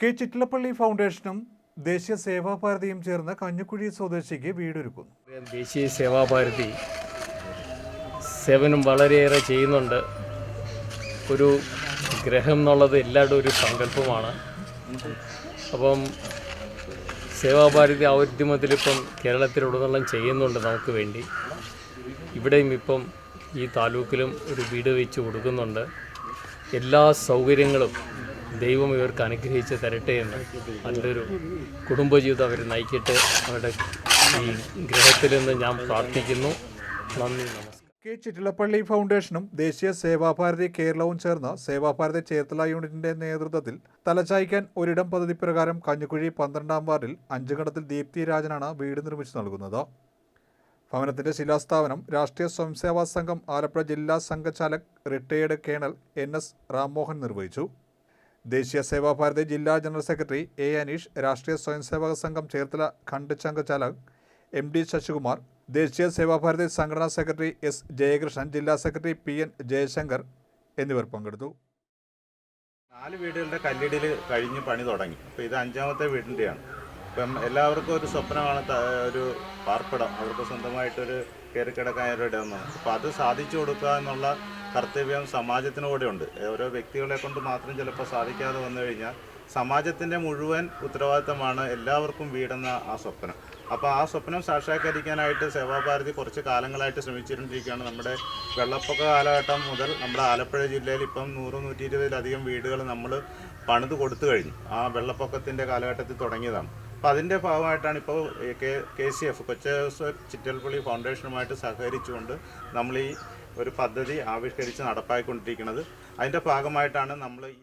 K Chittilappilly ഫൗണ്ടേഷനും ദേശീയ സേവാഭാരതിയും ചേർന്ന് കഞ്ഞിക്കുഴി സ്വദേശിക്ക് വീടൊരുക്കുന്നു. ദേശീയ സേവാഭാരതി സേവനം വളരെയേറെ ചെയ്യുന്നുണ്ട്. ഒരു ഗ്രഹം എന്നുള്ളത് എല്ലാവരുടെ ഒരു സങ്കല്പമാണ്. അപ്പം സേവാഭാരതി ഔദ്യമത്തിലിപ്പം കേരളത്തിലുടനീളം ചെയ്യുന്നുണ്ട് നമുക്ക് വേണ്ടി. ഇവിടെയും ഇപ്പം ഈ താലൂക്കിലും ഒരു വീട് വെച്ച് കൊടുക്കുന്നുണ്ട് എല്ലാ സൗകര്യങ്ങളും ദൈവം ഇവർക്ക് അനുഗ്രഹിച്ച് തരട്ടെ എന്ന് നല്ലൊരു കുടുംബജീവിതം അവർ നയിക്കട്ടെ. അവരുടെ ഈ ഗ്രഹത്തിൽ നിന്ന് ഞാൻ പ്രാർത്ഥിക്കുന്നു. നന്ദി നമസ്കാരം. കെ ചിറ്റിലപ്പള്ളി ഫൗണ്ടേഷനും ദേശീയ സേവാഭാരതി കേരളവും ചേർന്ന് സേവാഭാരതി ചേർത്തല യൂണിറ്റിന്റെ നേതൃത്വത്തിൽ തലചായ്ക്കാൻ ഒരിടം പദ്ധതി പ്രകാരം കഞ്ഞിക്കുഴി പന്ത്രണ്ടാം വാർഡിൽ അഞ്ചുകണ്ടത്തിൽ ദീപ്തി രാജനാണ് വീട് നിർമ്മിച്ചു നൽകുന്നത്. ഭവനത്തിന്റെ ശിലാസ്ഥാപനം രാഷ്ട്രീയ സ്വയംസേവാ സംഘം ആലപ്പുഴ ജില്ലാ സംഘചാലക് retired colonel N S Rammohan നിർവഹിച്ചു. ദേശീയ സേവാ സേവാഭാരതി ജില്ലാ general secretary A Aneesh Rashtriya Swayamsevak Sangh Cherthala ഖണ്ഡ് ചാലക് എം ഡി ശശികുമാർ ദേശീയ സേവാഭാരതി സംഘടനാ സെക്രട്ടറി എസ് ജയകൃഷ്ണൻ ജില്ലാ സെക്രട്ടറി പി എൻ ജയശങ്കർ എന്നിവർ പങ്കെടുത്തു. നാല് വീടുകളുടെ കല്ലിടിയിൽ കഴിഞ്ഞ് പണി തുടങ്ങി. അപ്പോൾ ഇത് അഞ്ചാമത്തെ വീടിന്റെയാണ് ഇപ്പം എല്ലാവർക്കും ഒരു സ്വപ്നമാണ് ഒരു പാർപ്പിടം. അവർക്ക് സ്വന്തമായിട്ടൊരു കയറി കിടക്കാൻ ഒരു ഇടം അപ്പോൾ അത് സാധിച്ചു കൊടുക്കുക എന്നുള്ള കർത്തവ്യം സമാജത്തിന് കൂടെ ഉണ്ട് ഓരോ വ്യക്തികളെ കൊണ്ട് മാത്രം ചിലപ്പോൾ സാധിക്കാതെ വന്നു കഴിഞ്ഞാൽ സമാജത്തിന്റെ മുഴുവൻ ഉത്തരവാദിത്തമാണ് എല്ലാവർക്കും വീടെന്ന ആ സ്വപ്നം. അപ്പോൾ ആ സ്വപ്നം സാക്ഷാത്കരിക്കാനായിട്ട് സേവാഭാരതി കുറച്ച് കാലങ്ങളായിട്ട് ശ്രമിച്ചിട്ടുണ്ടിരിക്കുകയാണ് നമ്മുടെ വെള്ളപ്പൊക്ക കാലഘട്ടം മുതൽ നമ്മുടെ ആലപ്പുഴ ജില്ലയിൽ ഇപ്പം നൂറ് നൂറ്റി ഇരുപതിലധികം വീടുകൾ നമ്മൾ പണിത് കൊടുത്തു കഴിഞ്ഞു. ആ വെള്ളപ്പൊക്കത്തിന്റെ കാലഘട്ടത്തിൽ തുടങ്ങിയതാണ്. അപ്പോൾ അതിന്റെ ഭാഗമായിട്ടാണ് ഇപ്പോൾ K K C F കൊച്ചേസ് Chittilappilly ഫൗണ്ടേഷനുമായിട്ട് സഹകരിച്ചുകൊണ്ട് നമ്മൾ ഈ ഒരു പദ്ധതി ആവിഷ്കരിച്ച് നടപ്പാക്കിക്കൊണ്ടിരിക്കുന്നത്. അതിന്റെ ഭാഗമായിട്ടാണ് നമ്മൾ ഈ